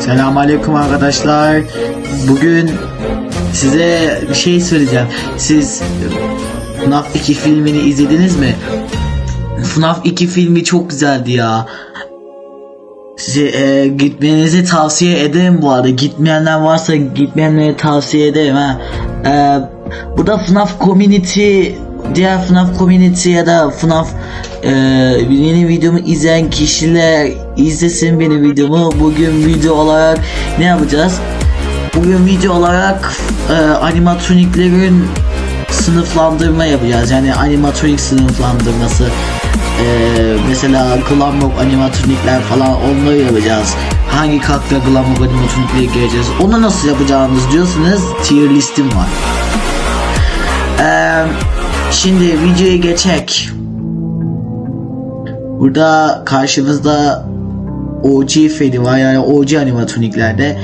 Selamünaleyküm arkadaşlar. Bugün size bir şey söyleyeceğim. Siz FNAF 2 filmini izlediniz mi? FNAF 2 filmi çok güzeldi ya. Size e, gitmenizi tavsiye ederim bu arada. Gitmeyenler varsa gitmeyenlere tavsiye ederim ha. E, burada FNAF Community diğer FNAF Community ya da FNAF e, yeni videomu izleyen kişiler izlesin benim videomu. Bugün video olarak ne yapacağız? Bugün video olarak e, animatroniklerin sınıflandırma yapacağız. Yani animatronik sınıflandırması. E, mesela Glamrock animatronikler falan onları yapacağız. Hangi katta Glamrock animatronikleri gireceğiz? Onu nasıl yapacağımız diyorsanız tier listim var. E, şimdi videoya geçek. Burada karşımızda OG Freddy var yani OG animatroniklerde.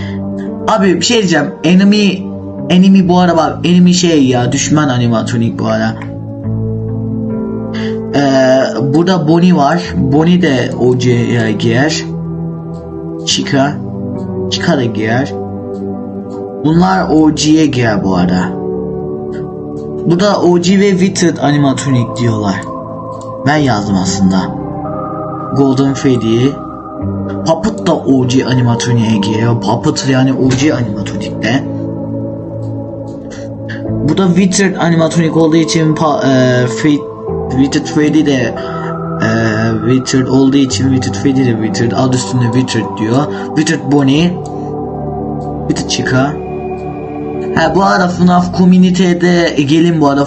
Abi bir şey diyeceğim. Enemy Enemy bu ara bak enemy şey ya düşman animatronik bu ara. Ee, burada Bonnie var. Bonnie de OG'ye giyer. Chica. Chica da giyer. Bunlar OG'ye giyer bu ara. Burada OG ve Withered animatronik diyorlar. Ben yazdım aslında. Golden Freddy. Puppet da OG animatroniğe giriyor. Puppet yani OG animatronikte. Bu da Withered animatronik olduğu için pa, e, Fre- Withered Freddy de e, Withered olduğu için Withered Freddy de Withered adı üstünde Withered diyor. Withered Bonnie Withered Chica Ha bu arada FNAF Community'de gelin bu arada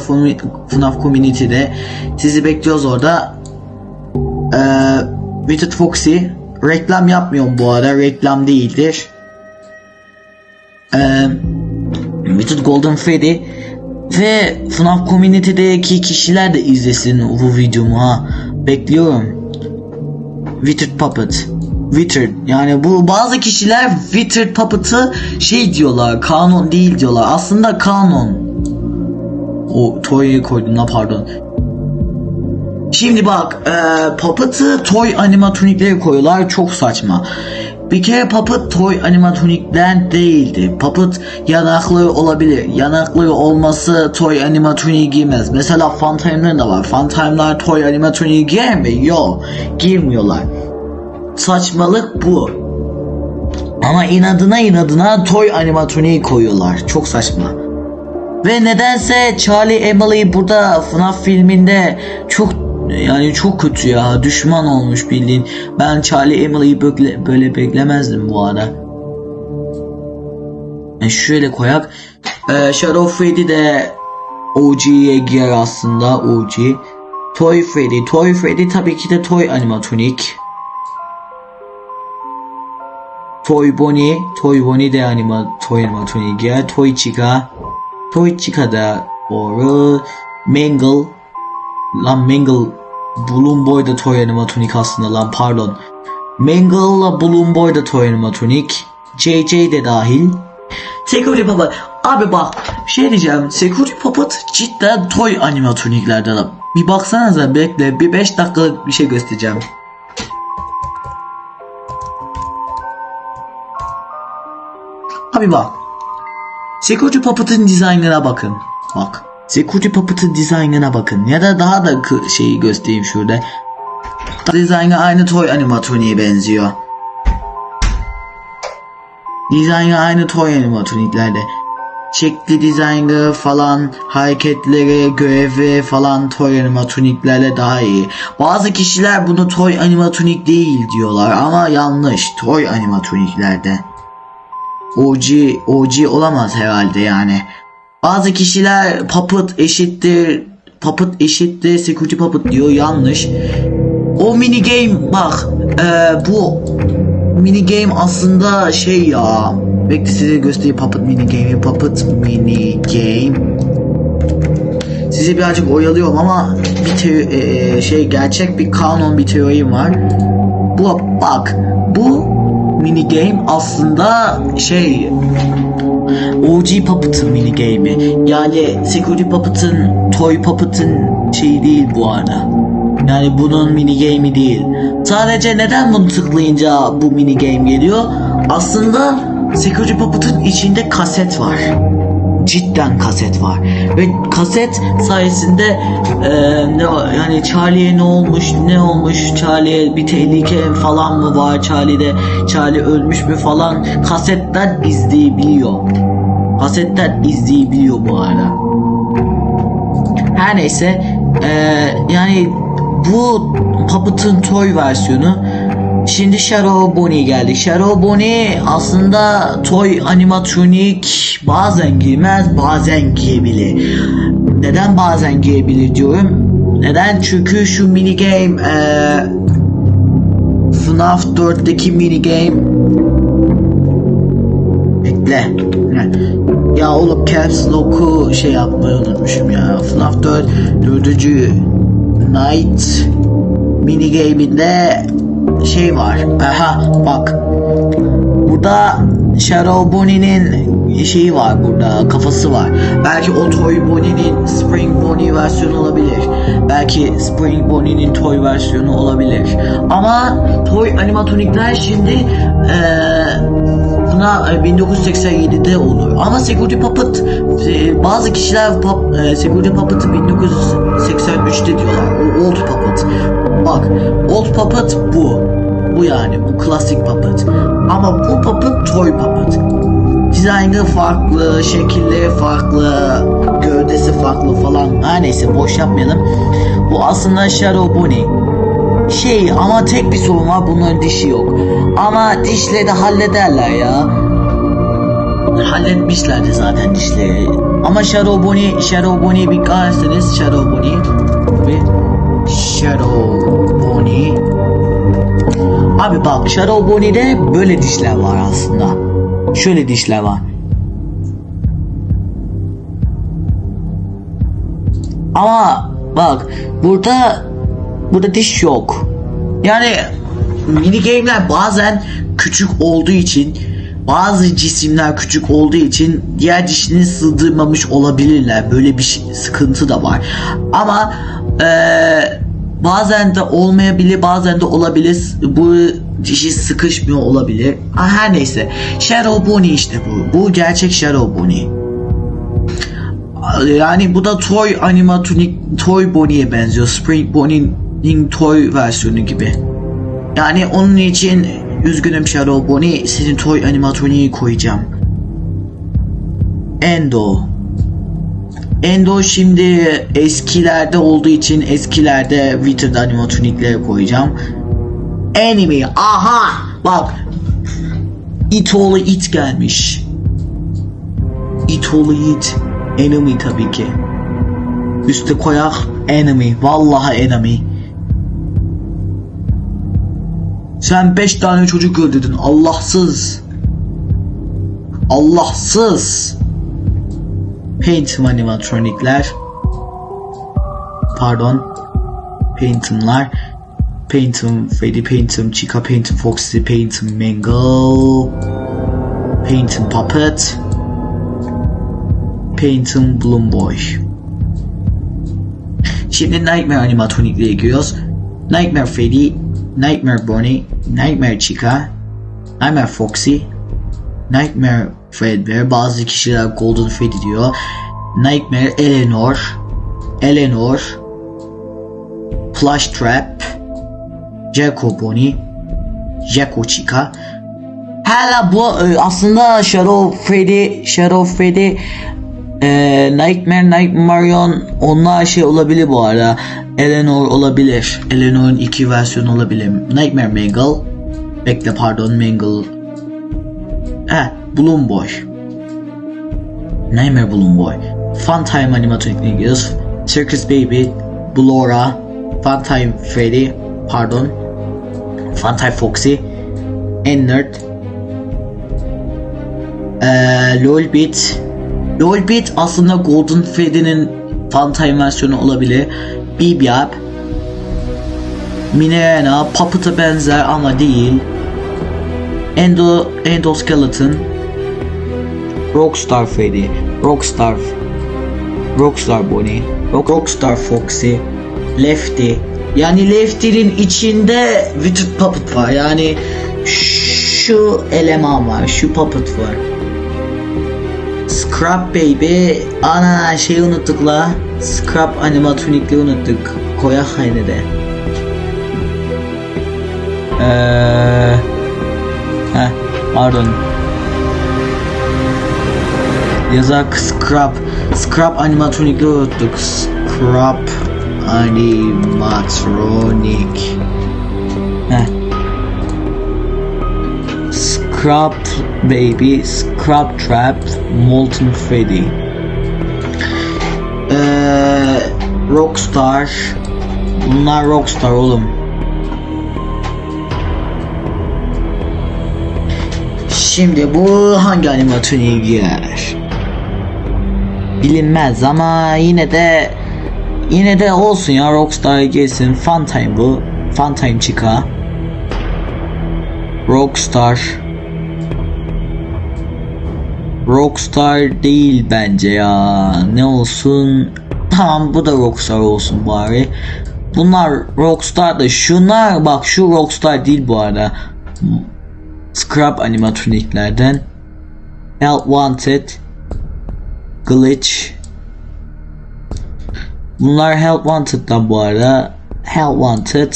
FNAF Community'de sizi bekliyoruz orada. Ee, Withered Foxy reklam yapmıyorum bu arada reklam değildir. Ee, Withered Golden Freddy ve FNAF Community'deki kişiler de izlesin bu videomu ha. Bekliyorum. Withered Puppet. Withered yani bu bazı kişiler Withered Puppet'ı şey diyorlar kanon değil diyorlar aslında kanon o toy'u koydum la pardon Şimdi bak e, Puppet'ı toy animatroniklere koyuyorlar çok saçma bir kere Puppet toy animatronikten değildi. Puppet yanaklı olabilir. Yanaklı olması toy animatroniği giymez. Mesela Funtime'ların da var. Funtime'lar toy animatroniği giyer mi? Yok. Girmiyorlar. Saçmalık bu. Ama inadına inadına toy animatroniği koyuyorlar. Çok saçma. Ve nedense Charlie Emily burada FNAF filminde çok yani çok kötü ya düşman olmuş bildiğin. Ben Charlie Emily'yi böyle, böyle beklemezdim bu ara. Yani şöyle koyak. Ee, Shadow Freddy de OG'ye girer aslında OG. Toy Freddy. Toy Freddy tabii ki de Toy animatronik. Toy Bonnie. Toy Bonnie de anima, Toy animatronik girer. Toy Chica. Toy Chica da doğru. Mangle. Lan Mangle Balloon Boy da Toy animatronik aslında lan pardon. Mangle'la Balloon Boy da Toy animatronik. JJ de dahil. Security Puppet. Abi bak bir şey diyeceğim. Security Puppet cidden Toy animatroniklerden. Bir baksanıza bekle bir 5 dakikalık bir şey göstereceğim. Abi bak. Security Puppet'ın dizaynına bakın. Bak. Security Puppet'ın dizaynına bakın. Ya da daha da şeyi göstereyim şurada. Dizaynı aynı toy animatroniğe benziyor. Dizaynı aynı toy animatroniklerde. Şekli dizaynı falan, hareketleri, görevi falan toy animatroniklerle daha iyi. Bazı kişiler bunu toy animatronik değil diyorlar ama yanlış. Toy animatroniklerde. OG, OG olamaz herhalde yani. Bazı kişiler puppet eşittir puppet eşittir security puppet diyor yanlış. O mini game bak e, bu mini game aslında şey ya. Bekle size göstereyim puppet mini game'i puppet mini game. Sizi birazcık oyalıyorum ama bir e, şey gerçek bir kanon bir teorim var. Bu bak bu mini game aslında şey OG Puppet'ın mini game'i. Yani Security Puppet'ın, Toy Puppet'ın şeyi değil bu arada. Yani bunun mini game'i değil. Sadece neden bunu tıklayınca bu mini game geliyor? aslında Security Puppet'ın içinde kaset var. Cidden kaset var. Ve kaset sayesinde e, ne yani Charlie'ye ne olmuş, ne olmuş, Charlie'ye bir tehlike falan mı var, Charlie'de Charlie ölmüş mü falan kasetten izleyebiliyor. Kasetten izleyebiliyor bu arada. Her neyse eee, yani bu Puppet'ın toy versiyonu Şimdi Shadow Bonnie geldi. Shadow Bonnie aslında toy animatronik bazen giymez bazen giyebilir. Neden bazen giyebilir diyorum. Neden? Çünkü şu mini game eee FNAF 4'teki mini game Bekle. Ya oğlum Caps Lock'u şey yapmayı unutmuşum ya. FNAF 4 4. Night mini game'inde şey var. Aha bak. Burada Shadow Bonnie'nin şeyi var burada kafası var. Belki o Toy Bonnie'nin Spring Bonnie versiyonu olabilir. Belki Spring Bonnie'nin Toy versiyonu olabilir. Ama Toy animatronikler şimdi eee buna e, 1987'de olur. Ama Security Puppet e, bazı kişiler pap, e, Security Puppet'ı 1983'te diyorlar. O Old Puppet. Bak Old Puppet bu. Bu yani bu klasik Puppet. Ama bu Puppet Toy Puppet. Dizaynı farklı, şekilleri farklı, gövdesi farklı falan. Her neyse boş yapmayalım. Bu aslında Shadow Bonnie. Şey ama tek bir sorun var bunların dişi yok. Ama dişleri de hallederler ya. Halletmişlerdi zaten dişleri. Ama Shadow Bonnie'yi bir görseniz Shadow Bonnie ve Shadow Bonnie. Abi bak Shadow Bonnie'de böyle dişler var aslında. Şöyle dişler var. Ama bak burada burada diş yok. Yani mini game'ler bazen küçük olduğu için bazı cisimler küçük olduğu için diğer dişini sığdırmamış olabilirler. Böyle bir şey- sıkıntı da var. Ama eee, bazen de olmayabilir, bazen de olabilir. Bu dişi sıkışmıyor olabilir. Ha, Her neyse. Shadow Bonnie işte bu. Bu gerçek Shadow Bonnie. Yani bu da Toy animatronik Toy Bonnie'ye benziyor. Spring Bonnie'nin Toy versiyonu gibi. Yani onun için üzgünüm Shadow Bonnie senin Toy animatroniği koyacağım. Endo. Endo şimdi eskilerde olduğu için eskilerde Withered animatronikleri koyacağım. Enemy. Aha! Bak. It oğlu it gelmiş. It oğlu it. Enemy tabii ki. Üste koyak enemy. Vallahi enemy. Sen 5 tane çocuk öldürdün. Allahsız. Allahsız. Paintum animatronikler. Pardon. Paintumlar. Paintum Freddy, Paintum Chica, Paintum Foxy, Paintum Mangle. Paintum Puppet. Paintum Bloom. Şimdi Nightmare animatronikle giriyoruz. Nightmare Freddy, Nightmare Bonnie, Nightmare Chica, Nightmare Foxy, Nightmare Fredbear, bazı kişiler Golden Freddy diyor. Nightmare Eleanor, Eleanor, Plush Trap, Jacko Bonnie, Jacko Chica. Hala bu e, aslında Shadow Freddy, Shadow Freddy e, Nightmare Nightmarion onlar şey olabilir bu arada. Eleanor olabilir. Eleanor'un iki versiyonu olabilir. Nightmare Mangle. Bekle pardon Mangle. He Bloom Boy. Nightmare Bloom Boy. Funtime animatronikine gidiyoruz. Circus Baby. Blora. Funtime Freddy. Pardon. Funtime Foxy. Ennerd. Ee, Lolbit. Lolbit aslında Golden Freddy'nin Funtime versiyonu olabilir. Bibiap. Minerana Puppet'a benzer ama değil. Endo Endoskeleton. Rockstar Freddy. Rockstar Rockstar Bonnie. Rock, Rockstar Foxy. Lefty. Yani Lefty'nin içinde Withered Puppet var. Yani şu eleman var. Şu puppet var. Scrap Baby. Ana şeyi unuttuk la. Scrap animatronikleri unuttuk. Koya hayne de. Eee... Pardon. Yazar Scrap. Scrap animatronikleri unuttuk. Scrap animatronik. Heh. Scrap Baby, Scrap Trap, Molten Freddy. Eee Rockstar. Bunlar Rockstar oğlum. Şimdi bu hangi animatroniğe girer? Bilinmez ama yine de yine de olsun ya Rockstar gelsin. Funtime bu. Funtime çıka. Rockstar. Rockstar değil bence ya. Ne olsun? Tamam bu da Rockstar olsun bari. Bunlar Rockstar da şunlar bak şu Rockstar değil bu arada. Scrap animatroniklerden. Help Wanted. Glitch. Bunlar Help Wanted'dan bu arada. Help Wanted.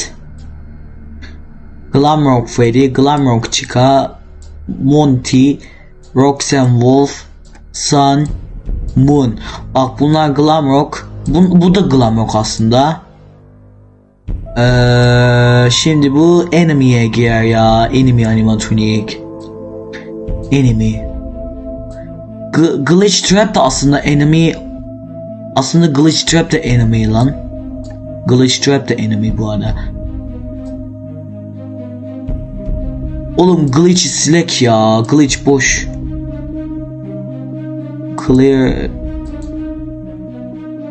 Glamrock Freddy, Glamrock Chica, Monty, Roxanne Wolf, Sun, Moon. Bak bunlar Glamrock. Bu, bu da Glamrock aslında. Ee, şimdi bu Enemy'ye girer ya. Enemy animatronic. Enemy. G- Glitch Trap da aslında enemy aslında Glitch Trap de enemy lan. Glitch Trap de enemy bu arada. Oğlum glitch silek ya. Glitch boş. Clear.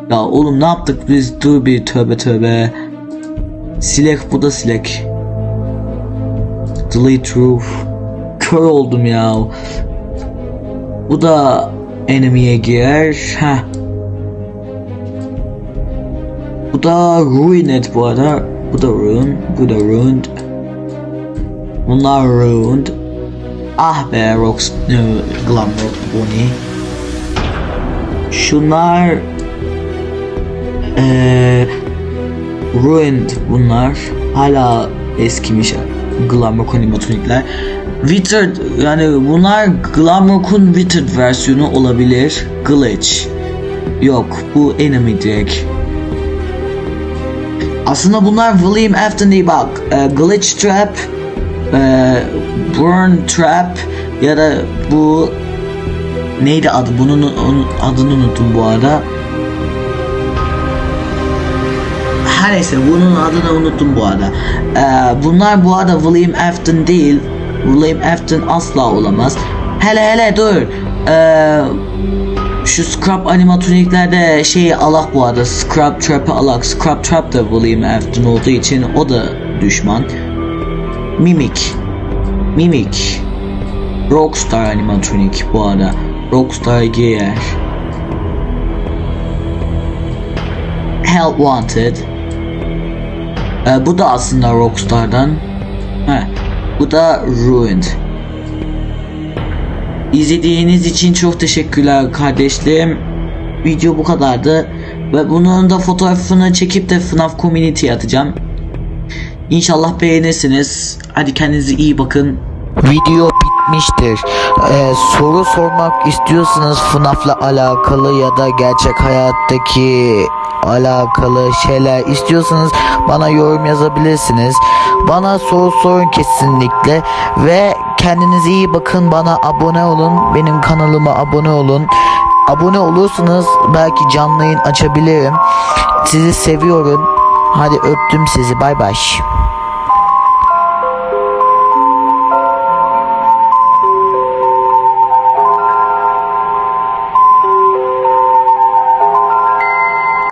Ya oğlum ne yaptık biz? Dur bir tövbe tövbe. Silek bu da silek. Delete roof. Kör oldum ya. Bu da enemy'ye girer. Heh. Bu da ruined bu arada. Bu da ruin. Bu da ruined. Bunlar ruined. Ah be Rox, no, Glamrock Bonnie. Şunlar eee ruined bunlar. Hala eskimiş Glamrock animatronikler. Withered yani bunlar Glamrock'un Withered versiyonu olabilir. Glitch. Yok bu enemy direkt. Aslında bunlar William Afton bak. E, glitch Trap, e, Burn Trap ya da bu neydi adı? Bunun adını unuttum bu arada. Her neyse bunun adını unuttum bu arada. E, bunlar bu arada William Afton değil. William Afton asla olamaz. Hele hele dur. E, şu Scrap animatroniklerde şeyi alak bu arada Scrap Trap'ı alak Scrap Trap da William Afton olduğu için o da düşman Mimic Mimic Rockstar animatronik bu arada Rockstar giyer Help Wanted Ee, Bu da aslında Rockstar'dan Heh, Bu da Ruined İzlediğiniz için çok teşekkürler kardeşlerim. Video bu kadardı. Ve bunun da fotoğrafını çekip de FNAF Community'ye atacağım. İnşallah beğenirsiniz. Hadi kendinize iyi bakın. Video bitmiştir. Ee, soru sormak istiyorsanız FNAF'la alakalı ya da gerçek hayattaki alakalı şeyler istiyorsanız bana yorum yazabilirsiniz. Bana soru sorun kesinlikle ve kendinize iyi bakın. Bana abone olun. Benim kanalıma abone olun. Abone olursanız belki canlı yayın açabilirim. Sizi seviyorum. Hadi öptüm sizi. Bay bay.